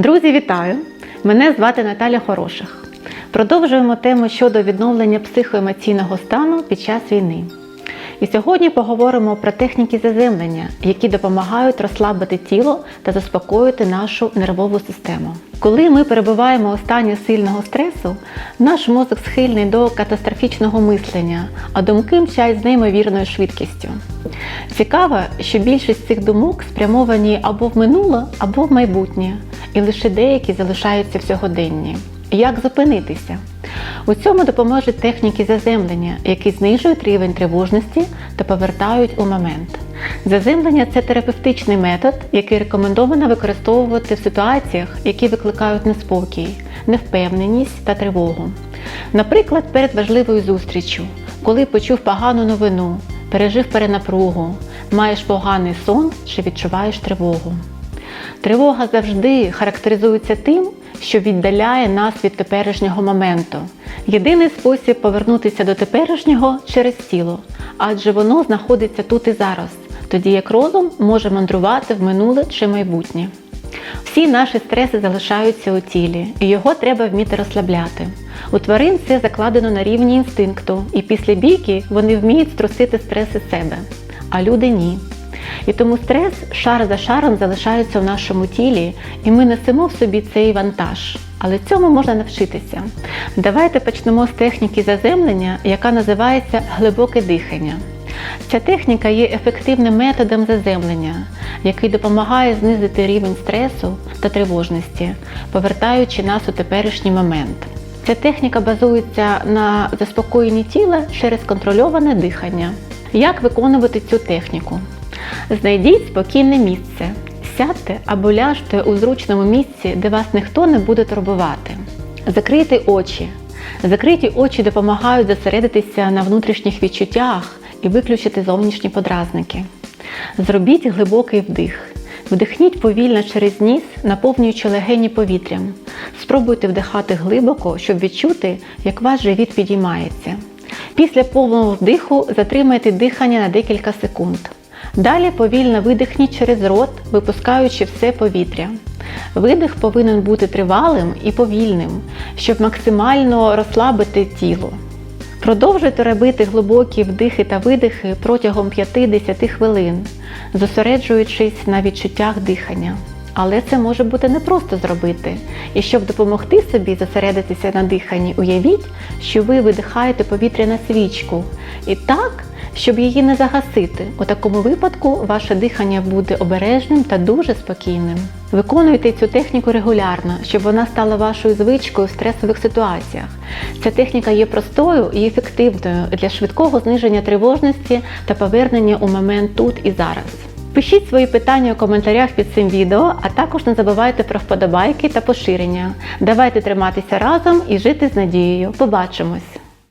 Друзі, вітаю! Мене звати Наталя Хороших. Продовжуємо тему щодо відновлення психоемоційного стану під час війни. І сьогодні поговоримо про техніки заземлення, які допомагають розслабити тіло та заспокоїти нашу нервову систему. Коли ми перебуваємо у стані сильного стресу, наш мозок схильний до катастрофічного мислення, а думки мчать з неймовірною швидкістю. Цікаво, що більшість цих думок спрямовані або в минуле, або в майбутнє, і лише деякі залишаються в сьогоденні. Як зупинитися? У цьому допоможуть техніки заземлення, які знижують рівень тривожності та повертають у момент. Заземлення це терапевтичний метод, який рекомендовано використовувати в ситуаціях, які викликають неспокій, невпевненість та тривогу. Наприклад, перед важливою зустріччю, коли почув погану новину, пережив перенапругу, маєш поганий сон чи відчуваєш тривогу. Тривога завжди характеризується тим, що віддаляє нас від теперішнього моменту. Єдиний спосіб повернутися до теперішнього через тіло, адже воно знаходиться тут і зараз, тоді як розум може мандрувати в минуле чи майбутнє. Всі наші стреси залишаються у тілі, і його треба вміти розслабляти. У тварин це закладено на рівні інстинкту, і після бійки вони вміють струсити стрес із себе, а люди ні. І тому стрес шар за шаром залишається в нашому тілі, і ми несемо в собі цей вантаж. Але цьому можна навчитися. Давайте почнемо з техніки заземлення, яка називається глибоке дихання. Ця техніка є ефективним методом заземлення, який допомагає знизити рівень стресу та тривожності, повертаючи нас у теперішній момент. Ця техніка базується на заспокоєнні тіла через контрольоване дихання. Як виконувати цю техніку? Знайдіть спокійне місце. Сядьте або ляжте у зручному місці, де вас ніхто не буде турбувати. Закрийте очі. Закриті очі допомагають зосередитися на внутрішніх відчуттях і виключити зовнішні подразники. Зробіть глибокий вдих. Вдихніть повільно через ніс, наповнюючи легені повітрям. Спробуйте вдихати глибоко, щоб відчути, як ваш живіт підіймається. Після повного вдиху затримайте дихання на декілька секунд. Далі повільно видихніть через рот, випускаючи все повітря. Видих повинен бути тривалим і повільним, щоб максимально розслабити тіло. Продовжуйте робити глибокі вдихи та видихи протягом 5-10 хвилин, зосереджуючись на відчуттях дихання. Але це може бути непросто зробити. І щоб допомогти собі зосередитися на диханні, уявіть, що ви видихаєте повітря на свічку. І так, щоб її не загасити. У такому випадку ваше дихання буде обережним та дуже спокійним. Виконуйте цю техніку регулярно, щоб вона стала вашою звичкою в стресових ситуаціях. Ця техніка є простою і ефективною для швидкого зниження тривожності та повернення у момент тут і зараз. Пишіть свої питання у коментарях під цим відео, а також не забувайте про вподобайки та поширення. Давайте триматися разом і жити з надією. Побачимось!